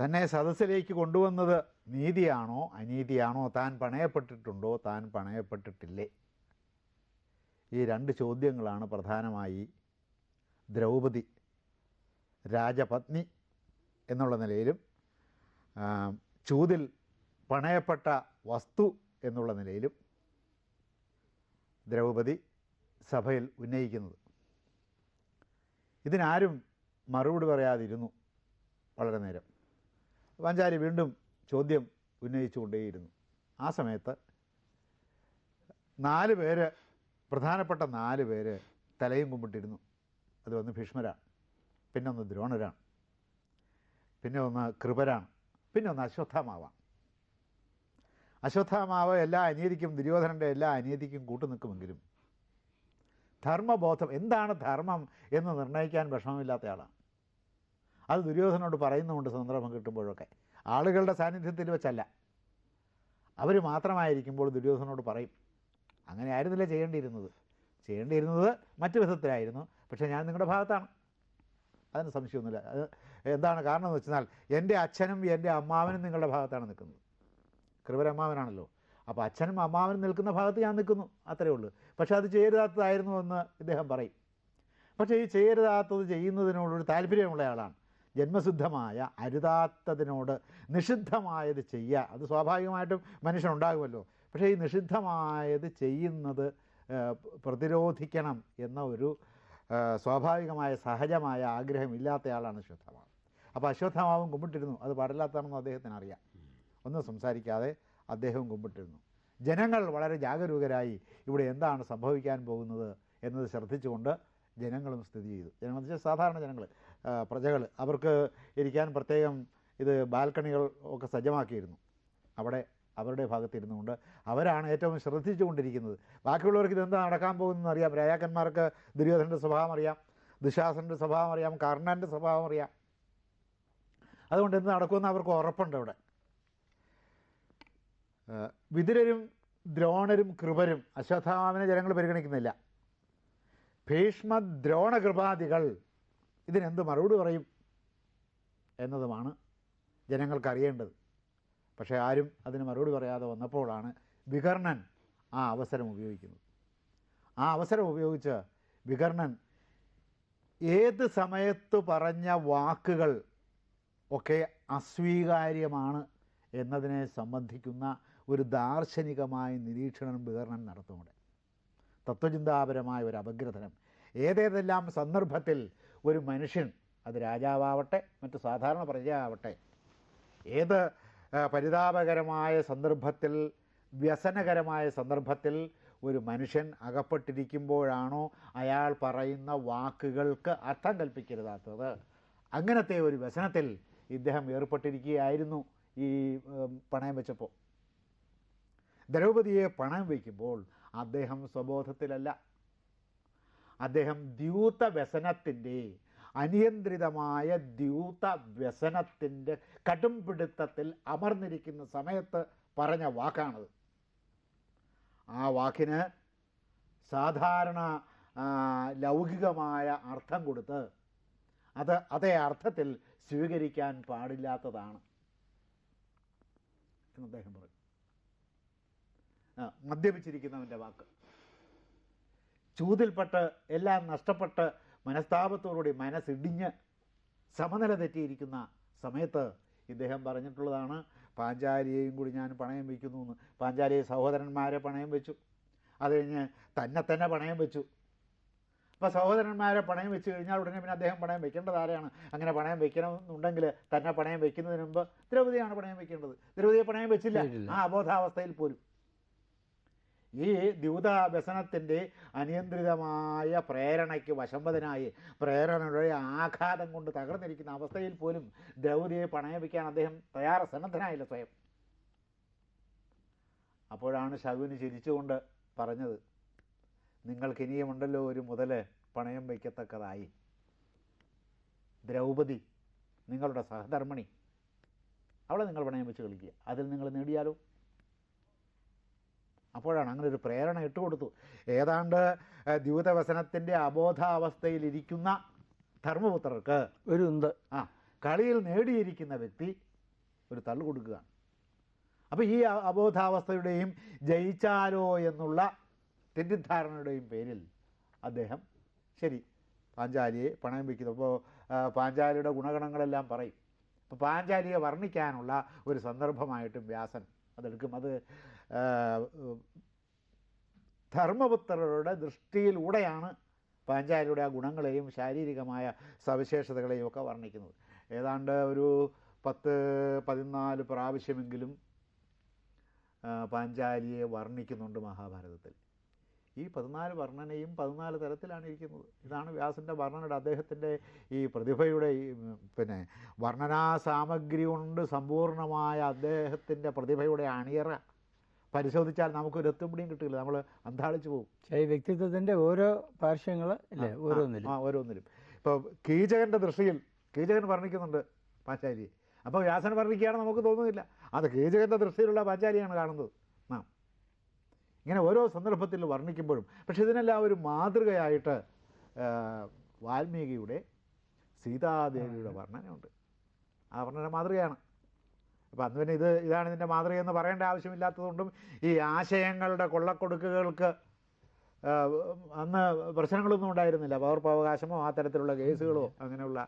തന്നെ സദസ്സിലേക്ക് കൊണ്ടുവന്നത് നീതിയാണോ അനീതിയാണോ താൻ പണയപ്പെട്ടിട്ടുണ്ടോ താൻ പണയപ്പെട്ടിട്ടില്ലേ? ഈ രണ്ട് ചോദ്യങ്ങളാണ് പ്രധാനമായി ദ്രൗപദി രാജപത്നി എന്നുള്ള നിലയിലും ചൂതിൽ പണയപ്പെട്ട വസ്തു എന്നുള്ള നിലയിലും ദ്രൗപദി സഭയിൽ ഉന്നയിക്കുന്നത്. ഇതിനാരും മറുപടി പറയാതിരുന്നു വളരെ നേരം. പാഞ്ചാലി വീണ്ടും ചോദ്യം ഉന്നയിച്ചുകൊണ്ടേയിരുന്നു. ആ സമയത്ത് നാല് പേര് പ്രധാനപ്പെട്ട നാല് പേര് തലയും കുമ്പിട്ടിരുന്നു. അത് ഒന്ന് ഭീഷ്മരാണ്. പിന്നെ ഒന്ന് ദ്രോണരാണ്. പിന്നെ ഒന്ന് കൃപരാണ്. പിന്നെ ഒന്ന് അശ്വത്ഥാമാവാണ്. അശ്വത്ഥാമാവ് എല്ലാ അനീതിക്കും ദുര്യോധനന്റെ എല്ലാ അനീതിക്കും കൂട്ടു നിൽക്കുമെങ്കിലും ധർമ്മബോധം എന്താണ് ധർമ്മം എന്ന് നിർണയിക്കാൻ വിഷമമില്ലാത്ത ആളാണ്. അത് ദുര്യോധനോട് പറയുന്നുമുണ്ട് സന്ദർഭം കിട്ടുമ്പോഴൊക്കെ. ആളുകളുടെ സാന്നിധ്യത്തിൽ വെച്ചല്ല. അവർ മാത്രമായിരിക്കുമ്പോൾ ദുര്യോധനോട് പറയും അങ്ങനെ ആയിരുന്നില്ല ചെയ്യേണ്ടിയിരുന്നത്? ചെയ്യേണ്ടിയിരുന്നത് മറ്റു വിധത്തിലായിരുന്നു പക്ഷേ ഞാൻ നിങ്ങളുടെ ഭാഗത്താണ്. അതിന് സംശയമൊന്നുമില്ല. അത് എന്താണ് കാരണം എന്ന് വെച്ചാൽ എന്റെ അച്ഛനും എന്റെ അമ്മാവനും നിങ്ങളുടെ ഭാഗത്താണ് നിൽക്കുന്നത്. കൃപരമ്മാവനാണല്ലോ. അപ്പോൾ അച്ഛനും അമ്മാവനും നിൽക്കുന്ന ഭാഗത്ത് ഞാൻ നിൽക്കുന്നു അത്രയേ ഉള്ളൂ. പക്ഷേ അത് ചെയ്യരുതാത്തതായിരുന്നു എന്ന് ഇദ്ദേഹം പറയും. പക്ഷേ ഈ ചെയ്യരുതാത്തത് ചെയ്യുന്നതിനോടൊരു താല്പര്യമുള്ള ആളാണ്. ജന്മസിദ്ധമായ അരുതാത്തതിനോട് നിഷിദ്ധമായത് ചെയ്യുക. അത് സ്വാഭാവികമായിട്ടും മനുഷ്യനുണ്ടാകുമല്ലോ. പക്ഷേ ഈ നിഷിദ്ധമായത് ചെയ്യുന്നത് പ്രതിരോധിക്കണം എന്ന ഒരു സ്വാഭാവികമായ സഹജമായ ആഗ്രഹം ഇല്ലാത്തയാളാണ് അശ്വത്ഥമാവ്. അപ്പോൾ അശ്വത്ഥമാവും കുമ്പിട്ടിരുന്നു. അത് പാടില്ലാത്തതാണെന്ന് അദ്ദേഹത്തിന് അറിയാം. ഒന്നും സംസാരിക്കാതെ അദ്ദേഹവും കുമ്പിട്ടിരുന്നു. ജനങ്ങൾ വളരെ ജാഗരൂകരായി ഇവിടെ എന്താണ് സംഭവിക്കാൻ പോകുന്നത് എന്നത് ശ്രദ്ധിച്ചുകൊണ്ട് ജനങ്ങളും സ്ഥിതി ചെയ്തു. ജനങ്ങൾ സാധാരണ ജനങ്ങൾ. പ്രജകൾ. അവർക്ക് ഇരിക്കാൻ പ്രത്യേകം ഇത് ബാൽക്കണികൾ ഒക്കെ സജ്ജമാക്കിയിരുന്നു. അവിടെ അവരുടെ ഭാഗത്തിരുന്നുകൊണ്ട് അവരാണ് ഏറ്റവും ശ്രദ്ധിച്ചുകൊണ്ടിരിക്കുന്നത്. ബാക്കിയുള്ളവർക്ക് ഇതെന്താ നടക്കാൻ പോകുന്നതെന്ന് അറിയാം. രാജാക്കന്മാർക്ക് ദുര്യോധനന്റെ സ്വഭാവം അറിയാം. ദുശാസനന്റെ സ്വഭാവം അറിയാം. കർണന്റെ സ്വഭാവം അറിയാം. അതുകൊണ്ട് എന്ത് നടക്കുമെന്ന് അവർക്ക് ഉറപ്പുണ്ട് അവിടെ. വിതുരരും ദ്രോണരും കൃപരും അശ്വത്ഥാമാവിനെ ജനങ്ങൾ പരിഗണിക്കുന്നില്ല. ഭീഷ്മ ദ്രോണകൃപാദികൾ ഇതിനെന്ത് മറുപടി പറയും എന്നതുമാണ് ജനങ്ങൾക്കറിയേണ്ടത്. പക്ഷേ ആരും അതിന് മറുപടി പറയാതെ വന്നപ്പോഴാണ് വികർണൻ ആ അവസരം ഉപയോഗിക്കുന്നത്. ആ അവസരം ഉപയോഗിച്ച് വികർണൻ ഏത് സമയത്ത് പറഞ്ഞ വാക്കുകൾ ഒക്കെ അസ്വീകാര്യമാണ് എന്നതിനെ സംബന്ധിക്കുന്ന ഒരു ദാർശനികമായ നിരീക്ഷണം വികർണൻ നടത്തുന്നുണ്ട്. തത്വചിന്താപരമായ ഒരു അപഗ്രഥനം. ഏതേതെല്ലാം സന്ദർഭത്തിൽ ഒരു മനുഷ്യൻ അത് രാജാവാവട്ടെ മറ്റ് സാധാരണ പ്രജയാവട്ടെ ഏത് പരിതാപകരമായ സന്ദർഭത്തിൽ വ്യസനകരമായ സന്ദർഭത്തിൽ ഒരു മനുഷ്യൻ അകപ്പെട്ടിരിക്കുമ്പോഴാണോ അയാൾ പറയുന്ന വാക്കുകൾക്ക് അർത്ഥം കൽപ്പിക്കരുതാത്തത്? അങ്ങനത്തെ ഒരു വ്യസനത്തിൽ ഇദ്ദേഹം ഏർപ്പെട്ടിരിക്കുകയായിരുന്നു ഈ പണയം വെച്ചപ്പോൾ. ദ്രൗപതിയെ പണയം വയ്ക്കുമ്പോൾ അദ്ദേഹം സ്വബോധത്തിലല്ല. അദ്ദേഹം ദ്യൂത വ്യസനത്തിന്റെ അനിയന്ത്രിതമായ ദ്യൂത വ്യസനത്തിന്റെ കടുംപിടുത്തത്തിൽ അമർന്നിരിക്കുന്ന സമയത്ത് പറഞ്ഞ വാക്കാണത്. ആ വാക്കിന് സാധാരണ ലൗകികമായ അർത്ഥം കൊടുത്ത് അത് അതേ അർത്ഥത്തിൽ സ്വീകരിക്കാൻ പാടില്ലാത്തതാണ് എന്ന് അദ്ദേഹം പറഞ്ഞു. മദ്യപിച്ചിരിക്കുന്നവന്റെ വാക്ക്. ചൂതിൽപ്പെട്ട് എല്ലാം നഷ്ടപ്പെട്ട് മനസ്താപത്തോടുകൂടി മനസ്സിടിഞ്ഞ് സമനില തെറ്റിയിരിക്കുന്ന സമയത്ത് ഇദ്ദേഹം പറഞ്ഞിട്ടുള്ളതാണ് പാഞ്ചാലിയെയും കൂടി ഞാൻ പണയം വയ്ക്കുന്നു എന്ന് പാഞ്ചാലിയെ സഹോദരന്മാരെ പണയം വെച്ചു. അത് കഴിഞ്ഞ് തന്നെ തന്നെ പണയം വെച്ചു. അപ്പോൾ സഹോദരന്മാരെ പണയം വെച്ച് കഴിഞ്ഞാൽ ഉടനെ പിന്നെ അദ്ദേഹം പണയം വെക്കേണ്ടത് ആരെയാണ്? അങ്ങനെ പണയം വെക്കണമെന്നുണ്ടെങ്കിൽ തന്നെ പണയം വെക്കുന്നതിന് മുമ്പ് ദ്രൗപതിയാണ് പണയം വെക്കേണ്ടത്. ദ്രൗപതിയെ പണയം വെച്ചില്ല. ആ അബോധാവസ്ഥയിൽ പോലും. ഈ ദ്യൂത വ്യസനത്തിന്റെ അനിയന്ത്രിതമായ പ്രേരണയ്ക്ക് വശംവതനായി പ്രേരണയുടെ ആഘാതം കൊണ്ട് തകർന്നിരിക്കുന്ന അവസ്ഥയിൽ പോലും ദ്രൗതിയെ പണയപ്പിക്കാൻ അദ്ദേഹം തയ്യാറ സന്നദ്ധനായില്ല സ്വയം. അപ്പോഴാണ് ശകുന് ചിരിച്ചുകൊണ്ട് പറഞ്ഞത് നിങ്ങൾക്ക് ഇനിയുമുണ്ടല്ലോ ഒരു മുതൽ പണയം വയ്ക്കത്തക്കതായി. ദ്രൗപദി നിങ്ങളുടെ സഹധർമ്മിണി അവളെ നിങ്ങൾ പണയം വെച്ച് കളിക്കുക. അതിൽ നിങ്ങൾ നേടിയാലോ? അപ്പോഴാണ് അങ്ങനെ ഒരു പ്രേരണ ഇട്ടുകൊടുത്തു. ഏതാണ്ട് ദ്യൂതവസനത്തിന്റെ അബോധാവസ്ഥയിലിരിക്കുന്ന ധർമ്മപുത്രർക്ക് ഒരു ഉണ്ട് ആ കളിയിൽ നേടിയിരിക്കുന്ന വ്യക്തി ഒരു തള്ളു കൊടുക്കുക അപ്പോൾ ഈ അബോധാവസ്ഥയുടെയും ജയിച്ചാലോ എന്നുള്ള തെറ്റിദ്ധാരണയുടെയും പേരിൽ അദ്ദേഹം ശരി പാഞ്ചാലിയെ പണയം വയ്ക്കുന്നു. അപ്പോൾ പാഞ്ചാലിയുടെ ഗുണഗണങ്ങളെല്ലാം പറയും. അപ്പോൾ പാഞ്ചാലിയെ വർണിക്കാനുള്ള ഒരു സന്ദർഭമായിട്ടും വ്യാസൻ അതെടുക്കും. അത് ധർമ്മപുത്രരുടെ ദൃഷ്ടിയിലൂടെയാണ് പാഞ്ചാലിയുടെ ആ ഗുണങ്ങളെയും ശാരീരികമായ സവിശേഷതകളെയും ഒക്കെ വർണിക്കുന്നത്. ഏതാണ്ട് ഒരു പത്ത് പതിനാല് പ്രാവശ്യമെങ്കിലും പാഞ്ചാലിയെ വർണിക്കുന്നുണ്ട് മഹാഭാരതത്തിൽ. ഈ പതിനാല് വർണനയും പതിനാല് തരത്തിലാണ് ഇരിക്കുന്നത്. ഇതാണ് വ്യാസന്റെ വർണനയുടെ അദ്ദേഹത്തിന്റെ ഈ പ്രതിഭയുടെ പിന്നെ വർണനാ സാമഗ്രി കൊണ്ട് സമ്പൂർണമായ അദ്ദേഹത്തിന്റെ പ്രതിഭയുടെ അണിയറ. പരിശോധിച്ചാൽ നമുക്ക് ഒരു പിടിയും കിട്ടില്ല. നമ്മൾ അന്താളിച്ചു പോകും ഈ വ്യക്തിത്വത്തിന്റെ ഓരോ പാർശ്വങ്ങൾ ഓരോന്നിലും. ആ ഓരോന്നിലും. ഇപ്പോൾ കീചകന്റെ ദൃഷ്ടിയിൽ കീചകൻ വർണിക്കുന്നുണ്ട് പാഞ്ചാലിയെ അപ്പോൾ വ്യാസൻ വർണിക്കുകയാണ് നമുക്ക് തോന്നുന്നില്ല. അത് കീചകന്റെ ദൃഷ്ടിയിലുള്ള പാഞ്ചാലിയാണ് കാണുന്നത്. നാം. ഇങ്ങനെ ഓരോ സന്ദർഭത്തിൽ വർണിക്കുമ്പോഴും പക്ഷെ ഇതിനെല്ലാം ഒരു മാതൃകയായിട്ട് വാൽമീകിയുടെ സീതാദേവിയുടെ വർണനയുണ്ട്. ആ വർണന മാതൃകയാണ്. അപ്പോൾ അന്ന് പിന്നെ ഇത് ഇതാണ് ഇതിന്റെ മാതൃകയെന്ന് പറയേണ്ട ആവശ്യമില്ലാത്തതുകൊണ്ടും ഈ ആശയങ്ങളുടെ കൊള്ളക്കൊടുക്കുകൾക്ക് അന്ന് പ്രശ്നങ്ങളൊന്നും ഉണ്ടായിരുന്നില്ല. പകർപ്പവകാശമോ ആ തരത്തിലുള്ള കേസുകളോ അങ്ങനെയുള്ള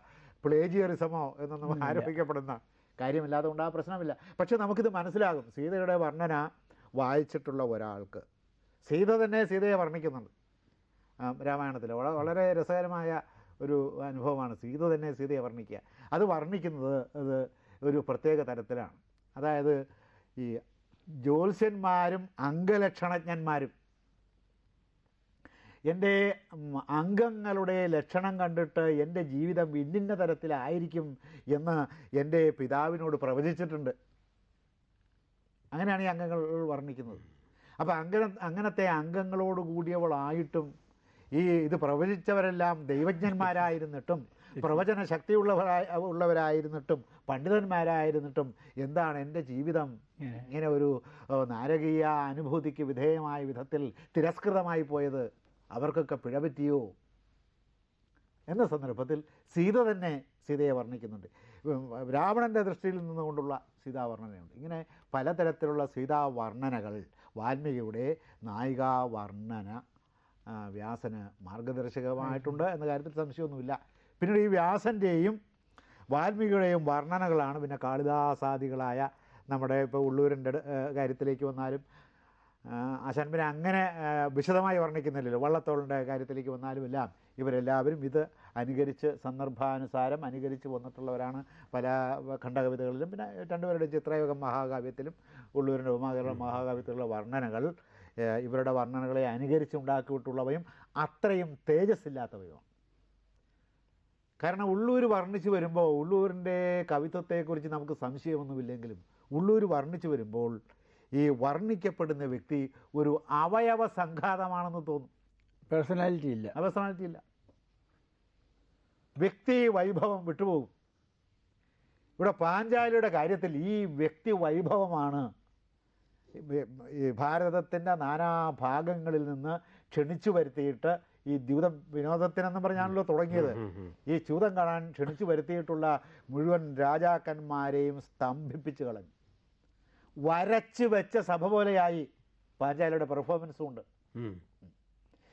പ്ലേജിയറിസമോ എന്നൊന്നും ആരോപിക്കപ്പെടുന്ന കാര്യമില്ലാത്തതുകൊണ്ട് ആ പ്രശ്നമില്ല. പക്ഷെ നമുക്കിത് മനസ്സിലാകും. സീതയുടെ വർണന വായിച്ചിട്ടുള്ള ഒരാൾക്ക്. സീത തന്നെ സീതയെ വർണിക്കുന്നുണ്ട്. രാമായണത്തിൽ വളരെ രസകരമായ ഒരു അനുഭവമാണ് സീത തന്നെ സീതയെ വർണിക്കുക. അത് വർണിക്കുന്നത് അത് ഒരു പ്രത്യേക തരത്തിലാണ്. അതായത് ഈ ജ്യോത്സ്യന്മാരും അംഗലക്ഷണജ്ഞന്മാരും. എന്റെ അംഗങ്ങളുടെ ലക്ഷണം കണ്ടിട്ട് എന്റെ ജീവിതം ഇന്നിന്ന തരത്തിലായിരിക്കും എന്ന് എന്റെ പിതാവിനോട് പ്രവചിച്ചിട്ടുണ്ട്. അങ്ങനെയാണ് ഈ അംഗങ്ങൾ വർണിക്കുന്നത്. അപ്പോൾ അങ്ങനെ അങ്ങനത്തെ അംഗങ്ങളോട് കൂടിയവളായിട്ടും ഈ ഇത് പ്രവചിച്ചവരെല്ലാം ദൈവജ്ഞന്മാരായിരുന്നിട്ടും പ്രവചന ശക്തിയുള്ളവരായി ഉള്ളവരായിരുന്നിട്ടും പണ്ഡിതന്മാരായിരുന്നിട്ടും എന്താണ് എന്റെ ജീവിതം? ഇങ്ങനെ. ഒരു നാരകീയ അനുഭൂതിക്ക് വിധേയമായ വിധത്തിൽ തിരസ്കൃതമായി പോയത് അവർക്കൊക്കെ പിഴപറ്റിയോ? എന്ന സന്ദർഭത്തിൽ സീത തന്നെ സീതയെ വർണിക്കുന്നുണ്ട്. രാവണന്റെ ദൃഷ്ടിയിൽ നിന്നുകൊണ്ടുള്ള സീതാവർണനയുണ്ട്. ഇങ്ങനെ പലതരത്തിലുള്ള സീതാവർണനകൾ വാൽമീകിയുടെ നായികാ വർണന ആ, വ്യാസന് മാർഗദർശകമായിട്ടുണ്ട് എന്ന കാര്യത്തിൽ സംശയമൊന്നുമില്ല. പിന്നീട് ഈ വ്യാസന്റെയും വാൽമീകിയുടെയും വർണനകളാണ് പിന്നെ കാളിദാസാദികളായ നമ്മുടെ ഇപ്പോൾ ഉള്ളൂരിന്റെ കാര്യത്തിലേക്ക് വന്നാലും ആശാൻ പിന്നെ അങ്ങനെ വിശദമായി വർണിക്കുന്നില്ലല്ലോ. വള്ളത്തോളിന്റെ കാര്യത്തിലേക്ക് വന്നാലും എല്ലാം ഇവരെല്ലാവരും ഇത് അനുകരിച്ച് സന്ദർഭാനുസാരം അനുകരിച്ച് വന്നിട്ടുള്ളവരാണ്. പല ഖണ്ഡകവിതകളിലും പിന്നെ രണ്ടുപേരുടെ ചിത്രയോഗം മഹാകാവ്യത്തിലും ഉള്ളൂരിന്റെ ഉമാകരണ മഹാകാവ്യത്തിലുള്ള വർണനകൾ ഇവരുടെ വർണനകളെ അനുകരിച്ച് ഉണ്ടാക്കിയിട്ടുള്ളവയും അത്രയും തേജസ്സില്ലാത്തവയുമാണ്. കാരണം ഉള്ളൂർ വർണിച്ച് വരുമ്പോൾ ഉള്ളൂരിന്റെ കവിത്വത്തെക്കുറിച്ച് നമുക്ക് സംശയമൊന്നുമില്ലെങ്കിലും ഉള്ളൂർ വർണിച്ച് വരുമ്പോൾ ഈ വർണിക്കപ്പെടുന്ന വ്യക്തി ഒരു അവയവ സംഘാതമാണെന്ന് തോന്നും. പേഴ്സണാലിറ്റി ഇല്ല. പേഴ്സണാലിറ്റി ഇല്ല. വ്യക്തി വൈഭവം വിട്ടുപോകും. ഇവിടെ പാഞ്ചാലിയുടെ കാര്യത്തിൽ ഈ വ്യക്തി വൈഭവമാണ്. ഈ ഭാരതത്തിന്റെ നാനാ ഭാഗങ്ങളിൽ നിന്ന് ക്ഷണിച്ചു വരുത്തിയിട്ട് ഈ ദ്യൂത വിനോദത്തിനെന്നും പറഞ്ഞാണല്ലോ തുടങ്ങിയത്. ഈ ചൂതം കാണാൻ ക്ഷണിച്ചു വരുത്തിയിട്ടുള്ള മുഴുവൻ രാജാക്കന്മാരെയും സ്തംഭിപ്പിച്ച് കളഞ്ഞു വരച്ച് വെച്ച സഭ പോലെയായി പാഞ്ചാലിയുടെ പെർഫോമൻസും ഉണ്ട്.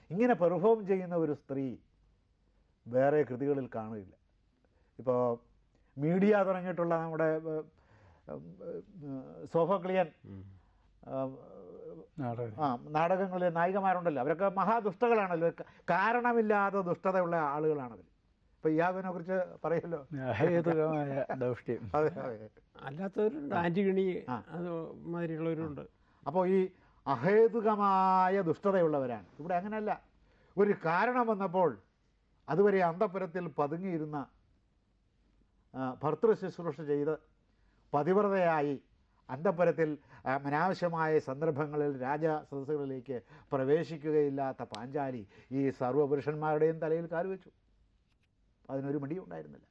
ഇങ്ങനെ പെർഫോം ചെയ്യുന്ന ഒരു സ്ത്രീ വേറെ കൃതികളിൽ കാണുകയില്ല. ഇപ്പോൾ മീഡിയ തുടങ്ങിയിട്ടുള്ള നമ്മുടെ സോഫോക്ലിയൻ ആ നാടകങ്ങളിലെ നായികമാരുണ്ടല്ലോ. അവരൊക്കെ മഹാദുഷ്ടകളാണല്ലോ. കാരണമില്ലാതെ ദുഷ്ടതയുള്ള ആളുകളാണവർ ഇപ്പോൾ ഇയാവിനെ കുറിച്ച് പറയല്ലോ. ദൗഷ്ട്യം. അതെ അതെ. അല്ലാത്തവരുണ്ട്. ആന്റിഗണി ആ. അത് മാതിരിയുള്ളവരുണ്ട്. അപ്പോൾ ഈ അഹേതുകമായ ദുഷ്ടതയുള്ളവരാണ്. ഇവിടെ അങ്ങനെയല്ല ഒരു കാരണം വന്നപ്പോൾ അതുവരെ അന്തപുരത്തിൽ പതുങ്ങിയിരുന്ന ഭർത്തൃ ശുശ്രൂഷ ചെയ്ത് പതിവ്രതയായി അന്തപുരത്തിൽ അനാവശ്യമായ സന്ദർഭങ്ങളിൽ രാജ സദസ്സുകളിലേക്ക് പ്രവേശിക്കുകയില്ലാത്ത പാഞ്ചാലി ഈ സർവപുരുഷന്മാരുടെയും തലയിൽ കാലുവെച്ചു. അതിനൊരു മടിയും ഉണ്ടായിരുന്നില്ല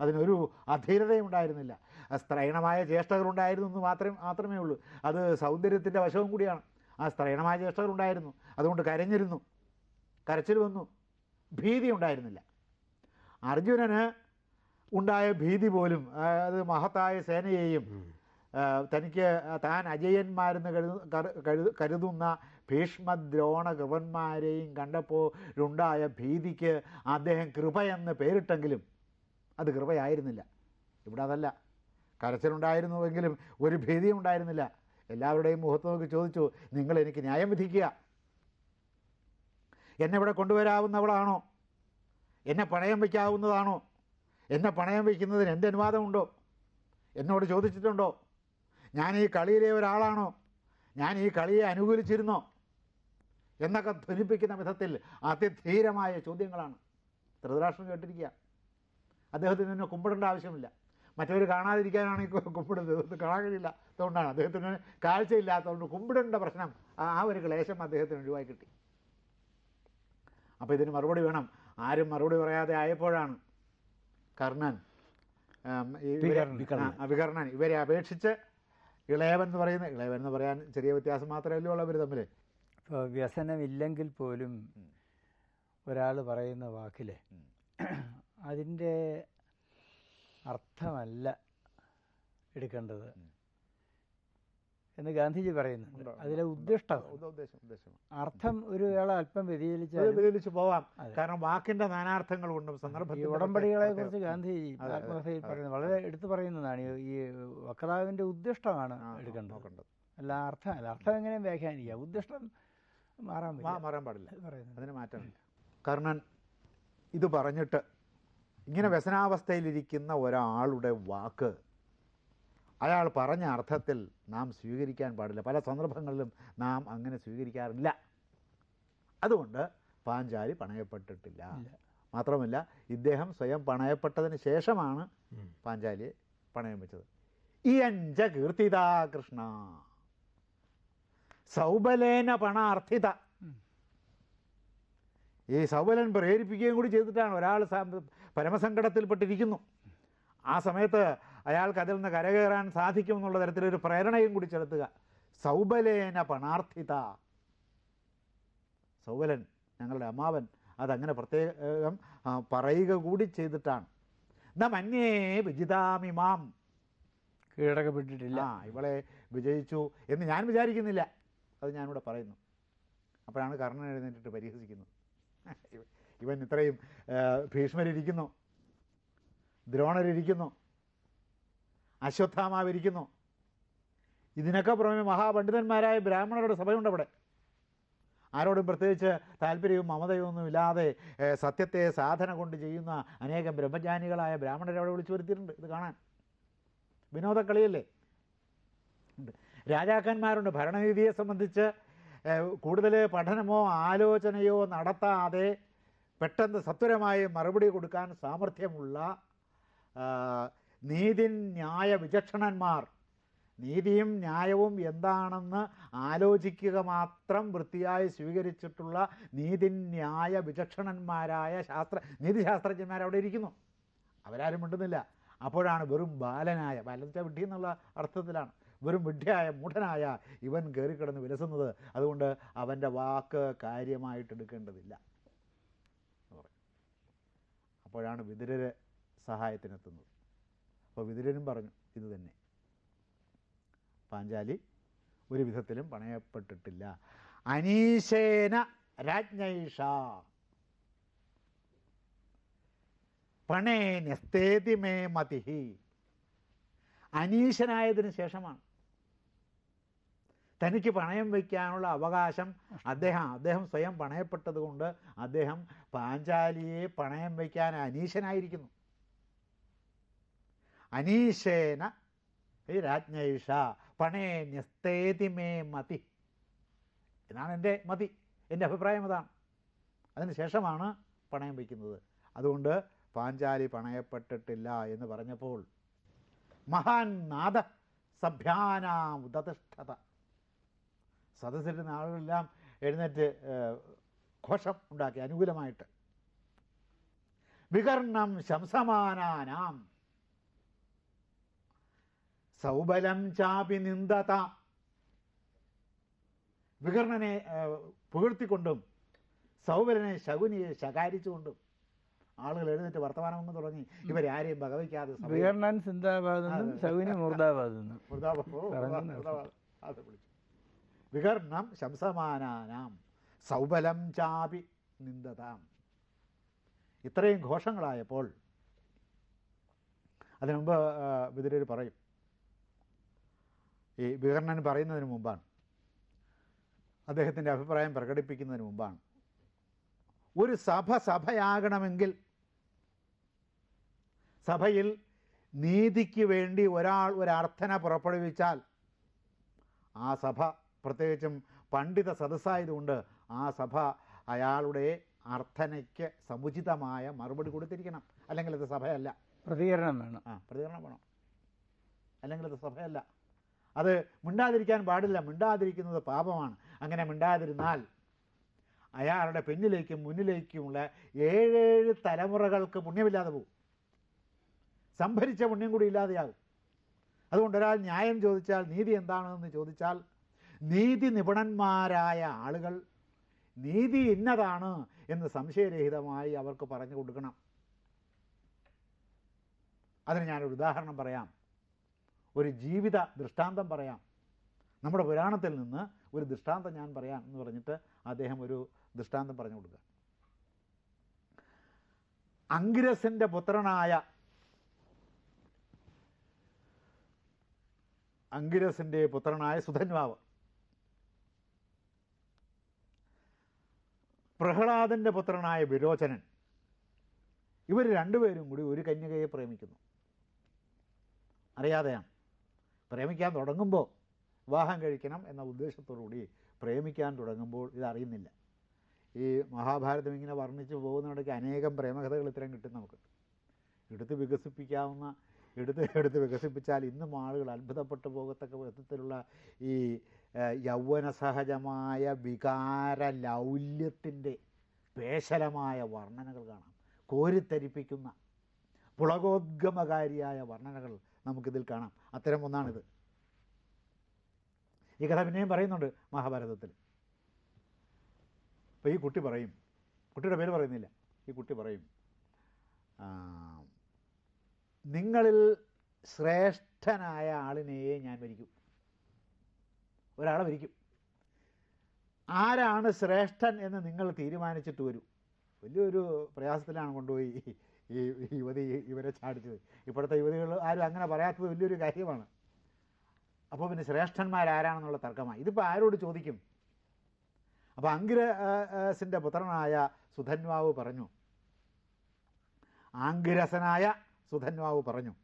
അതിനൊരു അധീരതയും ഉണ്ടായിരുന്നില്ല സ്ത്രൈണമായ ചേഷ്ടകളുണ്ടായിരുന്നു എന്ന് മാത്രമേ മാത്രമേ ഉള്ളൂ. അത് സൗന്ദര്യത്തിന്റെ വശവും കൂടിയാണ്. ആ സ്ത്രൈണമായ ചേഷ്ടകളുണ്ടായിരുന്നു അതുകൊണ്ട് കരഞ്ഞിരുന്നു. കരച്ചിൽ വന്നു. ഭീതി ഉണ്ടായിരുന്നില്ല. അർജുനന് ഉണ്ടായ ഭീതി പോലും അത് മഹത്തായ സേനയെയും തനിക്ക് താൻ അജയന്മാരെന്ന് കരു- കരുതു- കരുതുന്ന ഭീഷ്മദ്രോണ കൃപന്മാരെയും കണ്ടപ്പോൾ ഉണ്ടായ ഭീതിക്ക് അദ്ദേഹം കൃപയെന്ന് പേരിട്ടെങ്കിലും അത് കൃപയായിരുന്നില്ല. ഇവിടെ അതല്ല. കരച്ചിലുണ്ടായിരുന്നുവെങ്കിലും ഒരു ഭീതിയും ഉണ്ടായിരുന്നില്ല. എല്ലാവരുടെയും മുഖത്ത് നോക്കി ചോദിച്ചു നിങ്ങൾ എനിക്ക് ന്യായം വിധിക്കുക. എന്നെ ഇവിടെ കൊണ്ടുവരാവുന്നവളാണോ? എന്നെ പണയം വയ്ക്കാവുന്നതാണോ? എന്നെ പണയം വയ്ക്കുന്നതിന് എന്റെ അനുവാദമുണ്ടോ? എന്നോട് ചോദിച്ചിട്ടുണ്ടോ? ഞാൻ ഈ കളിയിലെ ഒരാളാണോ? ഞാൻ ഈ കളിയെ അനുകൂലിച്ചിരുന്നോ? എന്നൊക്കെ ധ്വനിപ്പിക്കുന്ന വിധത്തിൽ അതിധീരമായ ചോദ്യങ്ങളാണ്. ധൃതരാഷ്ട്രം കേട്ടിരിക്കുക. അദ്ദേഹത്തിന് തന്നെ കുമ്പിടേണ്ട ആവശ്യമില്ല. മറ്റവർ കാണാതിരിക്കാനാണ് ഈ കുമ്പിടുന്നത്. അദ്ദേഹത്തിന് കാണാൻ കഴിയില്ല അതുകൊണ്ടാണ് അദ്ദേഹത്തിന് കാഴ്ചയില്ലാത്തതുകൊണ്ട് കുമ്പിടേണ്ട പ്രശ്നം ആ- ഒരു ക്ലേശം അദ്ദേഹത്തിന് ഒഴിവായി കിട്ടി. അപ്പോൾ ഇതിന് മറുപടി വേണം. ആരും മറുപടി പറയാതെ ആയപ്പോഴാണ് കർണൻ വികർണൻ ഇവരെ അപേക്ഷിച്ച് ഇളയവൻ എന്ന് പറയുന്നത് ഇളയവൻ എന്ന് പറയാൻ ചെറിയ വ്യത്യാസം മാത്രമല്ലേ ഉള്ളൂ അവർ തമ്മിൽ ഇപ്പോൾ വ്യസനമില്ലെങ്കിൽ പോലും ഒരാൾ പറയുന്ന വാക്കിൽ. അതിന്റെ അർത്ഥമല്ല എടുക്കേണ്ടത്. എന്ന് ഗാന്ധിജി പറയുന്നുണ്ട് അതിലെ ഉദ്ദിഷ്ടം. അർത്ഥം ഒരു വേള അല്പം വ്യതിചലിച്ചു പോവാം. കാരണം വാക്കിന്റെ നാനാർത്ഥങ്ങൾ കൊണ്ടും സന്ദർഭത്തിൽ ഉടമ്പടികളെ കുറിച്ച് ഗാന്ധിജി ആത്മകഥയിൽ പറയുന്നത് വളരെ എടുത്തു പറയുന്നതാണ്. ഈ- വക്താവിന്റെ ഉദ്ദിഷ്ടമാണ് എടുക്കേണ്ടത്. അല്ല അർത്ഥമല്ല അർത്ഥം എങ്ങനെയും വ്യാഖ്യാനിക്കുക. ഉദ്ദിഷ്ടം മാറാൻ മാറാൻ പാടില്ല. അത് അതിന് മാറ്റമില്ല കർണൻ ഇത് പറഞ്ഞിട്ട് ഇങ്ങനെ വ്യസനാവസ്ഥയിലിരിക്കുന്ന ഒരാളുടെ വാക്ക് അയാൾ പറഞ്ഞ അർത്ഥത്തിൽ നാം സ്വീകരിക്കാൻ പാടില്ല. പല സന്ദർഭങ്ങളിലും നാം അങ്ങനെ സ്വീകരിക്കാറില്ല. അതുകൊണ്ട് പാഞ്ചാലി പണയപ്പെട്ടിട്ടില്ല. മാത്രമല്ല ഇദ്ദേഹം സ്വയം പണയപ്പെട്ടതിന് ശേഷമാണ് പാഞ്ചാലിയെ പണയം വെച്ചത്. ഈ അഞ്ച കീർത്തിതാ കൃഷ്ണ. സൗബലേന പണാർത്ഥിത. ഈ സൗബലൻ പ്രേരിപ്പിക്കുകയും കൂടി ചെയ്തിട്ടാണ് ഒരാൾ പരമസങ്കടത്തിൽപ്പെട്ടിരിക്കുന്നു. ആ സമയത്ത് അയാൾക്ക് അതിൽ നിന്ന് കരകയറാൻ സാധിക്കും എന്നുള്ള തരത്തിലൊരു പ്രേരണയും കൂടി ചെലുത്തുക. സൗബലേന പണാർത്ഥിത. സൗബലൻ ഞങ്ങളുടെ അമ്മാവൻ അതങ്ങനെ പ്രത്യേകം പറയുക കൂടി ചെയ്തിട്ടാണ്. നാം മന്യേ വിജിതാമിമാം കീഴടക്കപ്പെട്ടിട്ടില്ല. ഇവളെ വിജയിച്ചു എന്ന് ഞാൻ വിചാരിക്കുന്നില്ല. അത് ഞാനിവിടെ പറയുന്നു. അപ്പോഴാണ് കർണൻ എഴുന്നേറ്റിട്ട് പരിഹസിക്കുന്നത്. ഇവൻ ഇത്രയും ഭീഷ്മരിരിക്കുന്നു. ദ്രോണരിരിക്കുന്നു. അശ്വത്ഥാമാവിരിക്കുന്നു. ഇതിനൊക്കെ പുറമെ മഹാപണ്ഡിതന്മാരായ ബ്രാഹ്മണരുടെ സഭയുണ്ട് അവിടെ ആരോടും പ്രത്യേകിച്ച് താല്പര്യവും മമതയും ഒന്നും ഇല്ലാതെ സത്യത്തെ സാധന കൊണ്ട് ചെയ്യുന്ന അനേകം ബ്രഹ്മജ്ഞാനികളായ ബ്രാഹ്മണരെ അവിടെ വിളിച്ചു വരുത്തിയിട്ടുണ്ട് ഇത് കാണാൻ. വിനോദക്കളിയല്ലേ? ഉണ്ട്. രാജാക്കന്മാരുണ്ട് ഭരണനീതിയെ സംബന്ധിച്ച് കൂടുതൽ പഠനമോ ആലോചനയോ നടത്താതെ പെട്ടെന്ന് സത്വരമായി മറുപടി കൊടുക്കാൻ സാമർഥ്യമുള്ള ആ, നീതിന്യായ വിചക്ഷണന്മാർ. നീതിയും ന്യായവും എന്താണെന്ന് ആലോചിക്കുക മാത്രം വൃത്തിയായി സ്വീകരിച്ചിട്ടുള്ള നീതിന്യായ വിചക്ഷണന്മാരായ ശാസ്ത്ര നീതിശാസ്ത്രജ്ഞന്മാർ അവിടെ ഇരിക്കുന്നു. അവരാരും മിണ്ടുന്നില്ല. അപ്പോഴാണ് വെറും ബാലനായ ബാലത്തെ വിഡ്ഢി എന്നുള്ള അർത്ഥത്തിലാണ്. വെറും വിഡ്ഢിയായ മൂഢനായ ഇവൻ കയറിക്കിടന്ന് വിലസുന്നത്. അതുകൊണ്ട് അവന്റെ വാക്ക് കാര്യമായിട്ട് എടുക്കേണ്ടതില്ല. അപ്പോഴാണ് വിതുരര് സഹായത്തിനെത്തുന്നത്. അപ്പോൾ വിതുരനും പറഞ്ഞു ഇത് തന്നെ. പാഞ്ചാലി ഒരു വിധത്തിലും പണയപ്പെട്ടിട്ടില്ല. അനീശേന രാജ്ഞൈഷ. പണേ നെസ്തേതി മേ മതിഹി. അനീശനായതിനു ശേഷമാണ്. തനിക്ക് പണയം വയ്ക്കാനുള്ള അവകാശം അദ്ദേഹം അദ്ദേഹം സ്വയം പണയപ്പെട്ടതുകൊണ്ട് അദ്ദേഹം പാഞ്ചാലിയെ പണയം വയ്ക്കാൻ അനീശനായിരിക്കുന്നു. അനീശേന. ഈ രാജ്ഞൈഷ പണേ ന്യസ്തേതിമേ മതി. എന്നാണ് എന്റെ മതി. എന്റെ അഭിപ്രായം അതാണ് അതിന് ശേഷമാണ് പണയം വയ്ക്കുന്നത്. അതുകൊണ്ട് പാഞ്ചാലി പണയപ്പെട്ടിട്ടില്ല എന്ന് പറഞ്ഞപ്പോൾ മഹാൻ നാദ സഭ്യാനാം ഉദതിഷ്ഠത. സദസ്സിരുന്ന ആളുകളെല്ലാം എഴുന്നേറ്റ് ഘോഷം ഉണ്ടാക്കി അനുകൂലമായിട്ട്. വികർണം ശംസമാനാനാം. സൗബലം ചാപി നിന്ദത വികർണനെ പുകഴ്ത്തിക്കൊണ്ടും സൗബലനെ ശകുനിയെ ശകാരിച്ചുകൊണ്ടും ആളുകൾ എഴുന്നേറ്റ് വർത്തമാനം വർത്തമാനമൊന്നും തുടങ്ങി. ഇവരാരെയും ഭഗവിക്കാതെ വികർണൻ സിന്ദാബാദെന്നും ശകുനി മുർദാബാദെന്നും അത് വിളിച്ചു. വികർണം ശംസമാനാനാം സൗബലം ചാപി നിന്ദതാം ഇത്രയും ഘോഷങ്ങളായപ്പോൾ അതിനുമുമ്പ് മുമ്പ് വിതുരർ പറയും ഈ വികർണൻ പറയുന്നതിന് മുമ്പാണ്. അദ്ദേഹത്തിന്റെ അഭിപ്രായം പ്രകടിപ്പിക്കുന്നതിന് മുമ്പാണ്. ഒരു സഭ സഭയാകണമെങ്കിൽ സഭയിൽ നീതിക്ക് വേണ്ടി ഒരാൾ ഒരർത്ഥന പുറപ്പെടുവിച്ചാൽ ആ സഭ പ്രത്യേകിച്ചും പണ്ഡിത സദസ്സായതുകൊണ്ട് ആ സഭ അയാളുടെ അർത്ഥനയ്ക്ക് സമുചിതമായ മറുപടി കൊടുത്തിരിക്കണം. അല്ലെങ്കിൽ അത് സഭയല്ല. പ്രതികരണം വേണം. ആ പ്രതികരണം വേണം. അല്ലെങ്കിൽ അത് സഭയല്ല. അത് മിണ്ടാതിരിക്കാൻ പാടില്ല. മിണ്ടാതിരിക്കുന്നത് പാപമാണ്. അങ്ങനെ മിണ്ടാതിരുന്നാൽ അയാളുടെ പിന്നിലേക്കും മുന്നിലേക്കുമുള്ള ഏഴേഴ് തലമുറകൾക്ക് പുണ്യമില്ലാതെ പോകും സംഭരിച്ച പുണ്യം കൂടി ഇല്ലാതെയാകും അതുകൊണ്ട് ഒരാൾ ന്യായം ചോദിച്ചാൽ നീതി എന്താണെന്ന് ചോദിച്ചാൽ നീതി നിപുണന്മാരായ ആളുകൾ നീതി ഇന്നതാണ് എന്ന് സംശയരഹിതമായി അവർക്ക് പറഞ്ഞു കൊടുക്കണം. അതിന് ഞാനൊരു ഉദാഹരണം പറയാം. ഒരു ജീവിത ദൃഷ്ടാന്തം പറയാം. നമ്മുടെ പുരാണത്തിൽ നിന്ന് ഒരു ദൃഷ്ടാന്തം ഞാൻ പറയാം എന്ന് പറഞ്ഞിട്ട് അദ്ദേഹം ഒരു ദൃഷ്ടാന്തം പറഞ്ഞു കൊടുക്കുക. അങ്കിരസിന്റെ പുത്രനായ അങ്കിരസിന്റെ പുത്രനായ സുധന്വാവ് പ്രഹ്ലാദന്റെ പുത്രനായ വിരോചനൻ ഇവർ രണ്ടുപേരും കൂടി ഒരു കന്യകയെ പ്രേമിക്കുന്നു. അറിയാതെയാണ്. പ്രേമിക്കാൻ തുടങ്ങുമ്പോൾ വിവാഹം കഴിക്കണം എന്ന ഉദ്ദേശത്തോടുകൂടി പ്രേമിക്കാൻ തുടങ്ങുമ്പോൾ ഇതറിയുന്നില്ല. ഈ മഹാഭാരതം ഇങ്ങനെ വർണിച്ച് പോകുന്നിടയ്ക്ക് അനേകം പ്രേമകഥകൾ ഇത്തരം കിട്ടും നമുക്ക്. എടുത്ത് വികസിപ്പിക്കാവുന്ന എടുത്ത് എടുത്ത് വികസിപ്പിച്ചാൽ ഇന്നും ആളുകൾ അത്ഭുതപ്പെട്ടു പോകത്തക്ക വിധത്തിലുള്ള ഈ യൗവനസഹജമായ യൗവന സഹജമായ വികാര ലൗല്യത്തിന്റെ പേശലമായ വർണനകൾ കാണാം. കോരിത്തരിപ്പിക്കുന്ന പുളകോദ്ഗമകാരിയായ വർണനകൾ നമുക്കിതിൽ കാണാം. അത്തരം ഒന്നാണിത്. ഈ കഥ പിന്നെയും പറയുന്നുണ്ട് മഹാഭാരതത്തിൽ. അപ്പോൾ ഈ കുട്ടി പറയും കുട്ടിയുടെ പേര് പറയുന്നില്ല. ഈ കുട്ടി പറയും നിങ്ങളിൽ ശ്രേഷ്ഠനായ ആളിനെയേ ഞാൻ ഭരിക്കും. ഒരാളെ ഭരിക്കും. ആരാണ് ശ്രേഷ്ഠൻ എന്ന് നിങ്ങൾ തീരുമാനിച്ചിട്ട് വരും. വലിയൊരു പ്രയാസത്തിലാണ് കൊണ്ടുപോയി ഈ യുവതി ഇവരെ ചാടിച്ചത്. ഇപ്പോഴത്തെ യുവതികൾ ആരും അങ്ങനെ പറയാത്തത് വലിയൊരു കാര്യമാണ്. അപ്പോൾ പിന്നെ ശ്രേഷ്ഠന്മാരാരാണെന്നുള്ള തർക്കമായി. ഇതിപ്പോൾ ആരോട് ചോദിക്കും? അപ്പോൾ അങ്കിരസിന്റെ പുത്രനായ സുധന്വാവ് പറഞ്ഞു. ആങ്കിരസനായ സുധന്വാവ് പറഞ്ഞു.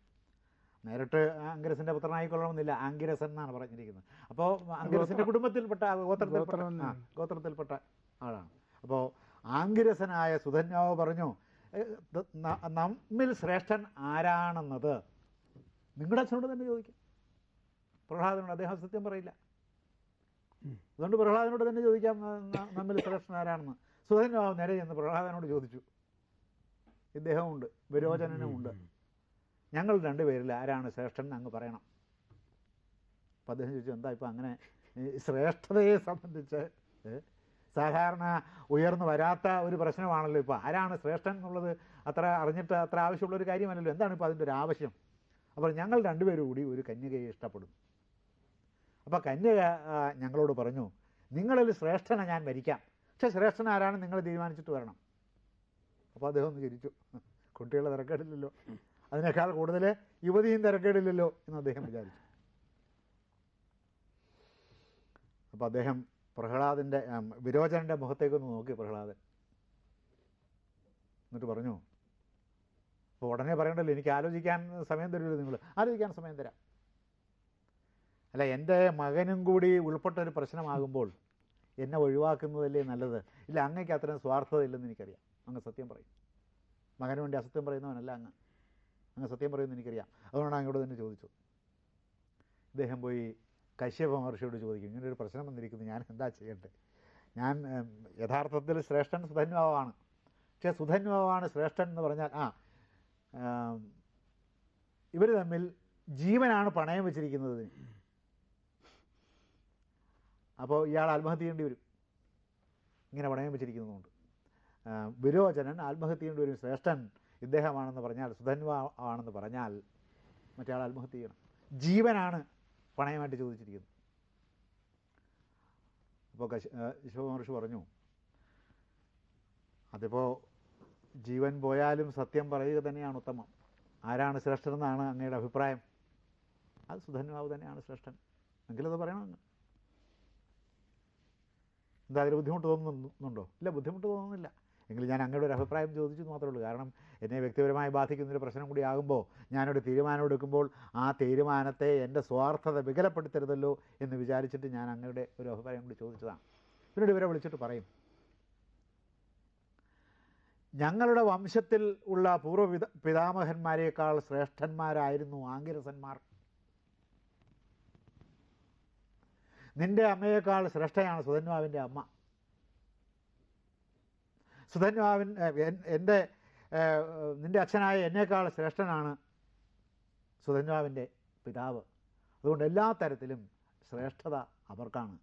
നേരിട്ട് അങ്കിരസിന്റെ പുത്രനായിക്കൊള്ളണമെന്നില്ല. ആങ്കിരസൻ എന്നാണ് പറഞ്ഞിരിക്കുന്നത്. അപ്പോൾ അങ്കിരസിന്റെ കുടുംബത്തിൽപ്പെട്ട ഗോത്രത്തിൽപ്പെട്ട ഗോത്രത്തിൽപ്പെട്ട ആളാണ്. അപ്പോൾ ആങ്കിരസനായ സുധന്യാവ് പറഞ്ഞു "ഏ, ത- ന- നമ്മിൽ ശ്രേഷ്ഠൻ ആരാണെന്നത്? നിങ്ങളുടെ അച്ഛനോട് തന്നെ ചോദിക്കും. പ്രഹ്ലാദനോട് അദ്ദേഹം സത്യം പറയില്ല. അതുകൊണ്ട് പ്രഹ്ലാദനോട് തന്നെ ചോദിക്കാം നമ്മിൽ ശ്രേഷ്ഠൻ ആരാണെന്ന്. സുധന്യാവ് നേരെ ചെന്ന് പ്രഹ്ലാദനോട് ചോദിച്ചു. ഇദ്ദേഹമുണ്ട് വിരോചനനുമുണ്ട്. ഞങ്ങൾ രണ്ടുപേരിൽ ആരാണ് ശ്രേഷ്ഠൻ എന്ന് അങ്ങ് പറയണം. അപ്പം അദ്ദേഹം ചോദിച്ചു എന്താ ഇപ്പം അങ്ങനെ ശ്രേഷ്ഠതയെ സംബന്ധിച്ച് സാധാരണ ഉയർന്നു വരാത്ത ഒരു പ്രശ്നമാണല്ലോ ഇപ്പോൾ ആരാണ് ശ്രേഷ്ഠൻ എന്നുള്ളത് അത്ര അറിഞ്ഞിട്ട് അത്ര ആവശ്യമുള്ള ഒരു കാര്യമല്ലല്ലോ. എന്താണ് ഇപ്പോൾ അതിന്റെ ഒരു ആവശ്യം? അപ്പോൾ ഞങ്ങൾ രണ്ടുപേരും കൂടി ഒരു കന്യകയെ ഇഷ്ടപ്പെടുന്നു അപ്പോൾ കന്യക ഞങ്ങളോട് പറഞ്ഞു നിങ്ങളിൽ ശ്രേഷ്ഠനെ ഞാൻ മരിക്കാം പക്ഷേ ശ്രേഷ്ഠൻ ആരാണ് നിങ്ങൾ തീരുമാനിച്ചിട്ട് വരണം. അപ്പോൾ അദ്ദേഹം ഒന്ന് ചിരിച്ചു. കുട്ടികളെ തിരക്കേടില്ലല്ലോ. അതിനേക്കാൾ കൂടുതൽ യുവതിയും തിരക്കേടില്ലല്ലോ എന്ന് അദ്ദേഹം വിചാരിച്ചു. അപ്പോൾ അദ്ദേഹം പ്രഹ്ലാദിന്റെ വിരോചനന്റെ മുഖത്തേക്കൊന്ന് നോക്കി പ്രഹ്ലാദൻ. എന്നിട്ട് പറഞ്ഞു അപ്പോൾ ഉടനെ പറയണ്ടല്ലോ എനിക്ക് ആലോചിക്കാൻ സമയം തരുമല്ലോ നിങ്ങൾ. ആലോചിക്കാൻ സമയം തരാം. അല്ല എന്റെ മകനും കൂടി ഉൾപ്പെട്ട ഒരു പ്രശ്നമാകുമ്പോൾ എന്നെ ഒഴിവാക്കുന്നതല്ലേ നല്ലത്? ഇല്ല അങ്ങേക്ക് അത്രയും സ്വാർത്ഥത ഇല്ലെന്ന് എനിക്കറിയാം. അങ്ങ് സത്യം പറയും. മകന് വേണ്ടി അസത്യം പറയുന്നവനല്ല അങ്ങ്. അങ്ങ് സത്യം പറയുമെന്ന് എനിക്കറിയാം. അതുകൊണ്ടാണ് അങ്ങോട്ട് തന്നെ ചോദിച്ചത്. ഇദ്ദേഹം പോയി കശ്യപ മഹർഷിയോട് ചോദിക്കും ഇങ്ങനെ ഒരു പ്രശ്നം വന്നിരിക്കുന്നു ഞാൻ എന്താ ചെയ്യട്ടെ ഞാൻ യഥാർത്ഥത്തിൽ ശ്രേഷ്ഠൻ സുധന്വാവാണ് പക്ഷേ സുധന്വാവാണ് ശ്രേഷ്ഠൻ എന്ന് പറഞ്ഞാൽ ആ ഇവർ തമ്മിൽ ജീവനാണ് പണയം വെച്ചിരിക്കുന്നത്. അപ്പോൾ ഇയാൾ ആത്മഹത്യ ചെയ്യേണ്ടി വരും. ഇങ്ങനെ പണയം വെച്ചിരിക്കുന്നതുകൊണ്ട്. വിരോചനൻ ആത്മഹത്യ ചെയ്യേണ്ടി വരും. ശ്രേഷ്ഠൻ ഇദ്ദേഹമാണെന്ന് പറഞ്ഞാൽ സുധന്വ പറഞ്ഞാൽ മറ്റേ ആൾ ആത്മഹത്യ ചെയ്യണം. ജീവനാണ് പണയമായിട്ട് ചോദിച്ചിരിക്കുന്നു. അപ്പോൾ കശ ശിവമഹർഷി പറഞ്ഞു അതിപ്പോൾ ജീവൻ പോയാലും സത്യം പറയുക തന്നെയാണ് ഉത്തമം. ആരാണ് ശ്രേഷ്ഠനെന്നാണ് അങ്ങയുടെ അഭിപ്രായം. അത് സുധന്വാവ് തന്നെയാണ് ശ്രേഷ്ഠൻ. എങ്കിലത് പറയണം എന്താ അതിൽ ബുദ്ധിമുട്ട് തോന്നുന്നുണ്ടോ? ഇല്ല ബുദ്ധിമുട്ട് തോന്നുന്നില്ല. എങ്കിലും ഞാൻ അങ്ങയുടെ ഒരു അഭിപ്രായം ചോദിച്ചു മാത്രമേ ഉള്ളൂ. കാരണം എന്നെ വ്യക്തിപരമായി ബാധിക്കുന്നൊരു പ്രശ്നം കൂടി ആകുമ്പോൾ ഞാനൊരു തീരുമാനം എടുക്കുമ്പോൾ ആ തീരുമാനത്തെ എന്റെ സ്വാർത്ഥത വികലപ്പെടുത്തരുതല്ലോ എന്ന് വിചാരിച്ചിട്ട് ഞാൻ അങ്ങയുടെ ഒരു അഭിപ്രായം കൂടി ചോദിച്ചതാണ്. പിന്നീട് ഇവരെ വിളിച്ചിട്ട് പറയും ഞങ്ങളുടെ വംശത്തിൽ ഉള്ള പൂർവ പിത പിതാമഹന്മാരെക്കാൾ ശ്രേഷ്ഠന്മാരായിരുന്നു ആംഗിരസന്മാർ നിന്റെ അമ്മയേക്കാൾ ശ്രേഷ്ഠയാണ് സുധന്വാവിന്റെ അമ്മ. സുധന്വാവിൻ എന്റെ നിന്റെ അച്ഛനായ എന്നേക്കാൾ ശ്രേഷ്ഠനാണ് സുധന്വാവിന്റെ പിതാവ്. അതുകൊണ്ട് എല്ലാ തരത്തിലും ശ്രേഷ്ഠത അവർക്കാണ്.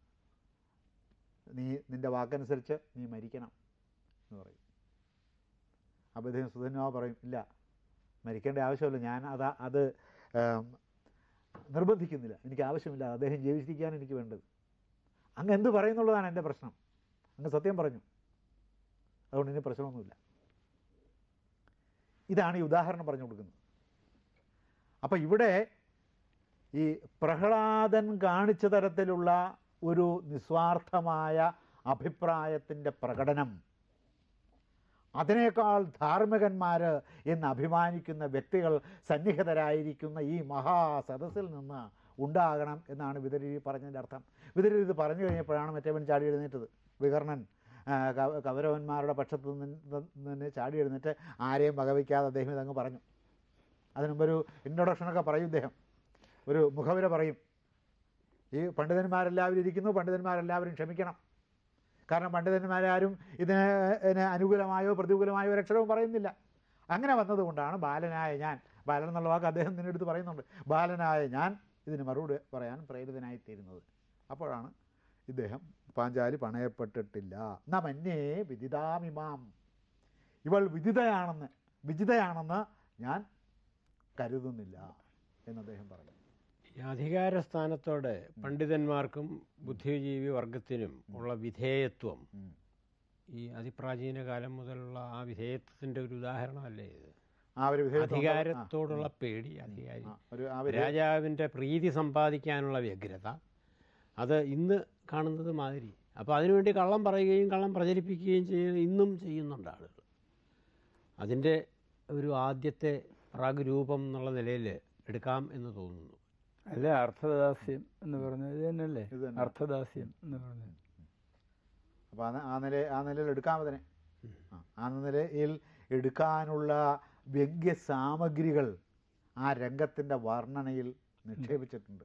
നീ നിന്റെ വാക്കനുസരിച്ച് നീ മരിക്കണം എന്ന് പറയും. അപ്പോൾ ഇദ്ദേഹം സുധന്വാവ് പറയും ഇല്ല മരിക്കേണ്ട ആവശ്യമില്ല. ഞാൻ അത് അത് നിർബന്ധിക്കുന്നില്ല. എനിക്ക് ആവശ്യമില്ല. അദ്ദേഹം ജീവിച്ചിരിക്കാൻ എനിക്ക് വേണ്ടത്. അങ്ങ് എന്ത് പറയുന്നുള്ളതാണ് എന്റെ പ്രശ്നം. അങ്ങ് സത്യം പറഞ്ഞു. അതുകൊണ്ട് ഇനി പ്രശ്നമൊന്നുമില്ല. ഇതാണ് ഈ ഉദാഹരണം പറഞ്ഞു കൊടുക്കുന്നത്. അപ്പോൾ ഇവിടെ ഈ പ്രഹ്ലാദൻ കാണിച്ച തരത്തിലുള്ള ഒരു നിസ്വാർത്ഥമായ അഭിപ്രായത്തിന്റെ പ്രകടനം അതിനേക്കാൾ ധാർമ്മികന്മാർ എന്ന് അഭിമാനിക്കുന്ന വ്യക്തികൾ സന്നിഹിതരായിരിക്കുന്ന ഈ മഹാസദസ്സിൽ നിന്ന് ഉണ്ടാകണം എന്നാണ് വിതരി പറഞ്ഞതിന്റെ അർത്ഥം. വിതരി ഇത് പറഞ്ഞു കഴിഞ്ഞപ്പോഴാണ് മറ്റേവൻ ചാടി എഴുന്നേറ്റത്. വികർണൻ കൗരവന്മാരുടെ പക്ഷത്ത് നിന്ന് ചാടി എഴുന്നിട്ട് ആരെയും വകവയ്ക്കാതെ അദ്ദേഹം ഇതങ്ങ് പറഞ്ഞു. അതിനുമ്പൊരു ഇൻട്രൊഡക്ഷനൊക്കെ പറയും ഇദ്ദേഹം. ഒരു മുഖവിര പറയും. ഈ പണ്ഡിതന്മാരെല്ലാവരും ഇരിക്കുന്നു പണ്ഡിതന്മാരെല്ലാവരും ക്ഷമിക്കണം. കാരണം പണ്ഡിതന്മാരാരും ഇതിന് അനുകൂലമായോ പ്രതികൂലമായോ ഒരക്ഷരവും പറയുന്നില്ല. അങ്ങനെ വന്നതുകൊണ്ടാണ് ബാലനായ ഞാൻ ബാലൻ എന്നുള്ള വാക്ക് അദ്ദേഹം നിന്നെടുത്ത് പറയുന്നുണ്ട്. ബാലനായ ഞാൻ ഇതിന് മറുപടി പറയാൻ പ്രേരിതനായിത്തീരുന്നത്. അപ്പോഴാണ് ഇദ്ദേഹം പാഞ്ചാലി പണയപ്പെട്ടിട്ടില്ല. നമന്യേ വിദിതാമിമാം ഇവൾ വിദിതയാണെന്ന് വിജിതയാണെന്ന് ഞാൻ കരുതുന്നില്ല എന്ന് അദ്ദേഹം പറഞ്ഞു. അധികാര സ്ഥാനത്തോട് പണ്ഡിതന്മാർക്കും ബുദ്ധിജീവി വർഗത്തിനും ഉള്ള വിധേയത്വം ഈ അതിപ്രാചീന കാലം മുതലുള്ള ആ വിധേയത്വത്തിന്റെ ഒരു ഉദാഹരണമല്ലേ ഇത്? അധികാരത്തോടുള്ള പേടി അധികാരി. രാജാവിന്റെ പ്രീതി സമ്പാദിക്കാനുള്ള വ്യഗ്രത അത് ഇന്ന് കാണുന്നത് മാതിരി. അപ്പോൾ അതിനുവേണ്ടി കള്ളം പറയുകയും കള്ളം പ്രചരിപ്പിക്കുകയും ചെയ്യുന്ന ഇന്നും ചെയ്യുന്നുണ്ട് ആളുകൾ. അതിന്റെ ഒരു ആദ്യത്തെ പ്രാഗ്രൂപം എന്നുള്ള നിലയിൽ എടുക്കാം എന്ന് തോന്നുന്നു. അല്ല? അർത്ഥദാസ്യം എന്ന് പറഞ്ഞത് ഇത് തന്നെയല്ലേ? അർത്ഥദാസ്യം എന്ന് പറഞ്ഞത്. അപ്പോൾ ആ ആ നില ആ നിലയിൽ എടുക്കാം അതിനെ. ആ, ആ നിലയിൽ എടുക്കാനുള്ള വ്യംഗ്യ സാമഗ്രികൾ ആ രംഗത്തിന്റെ വർണനയിൽ നിക്ഷേപിച്ചിട്ടുണ്ട്.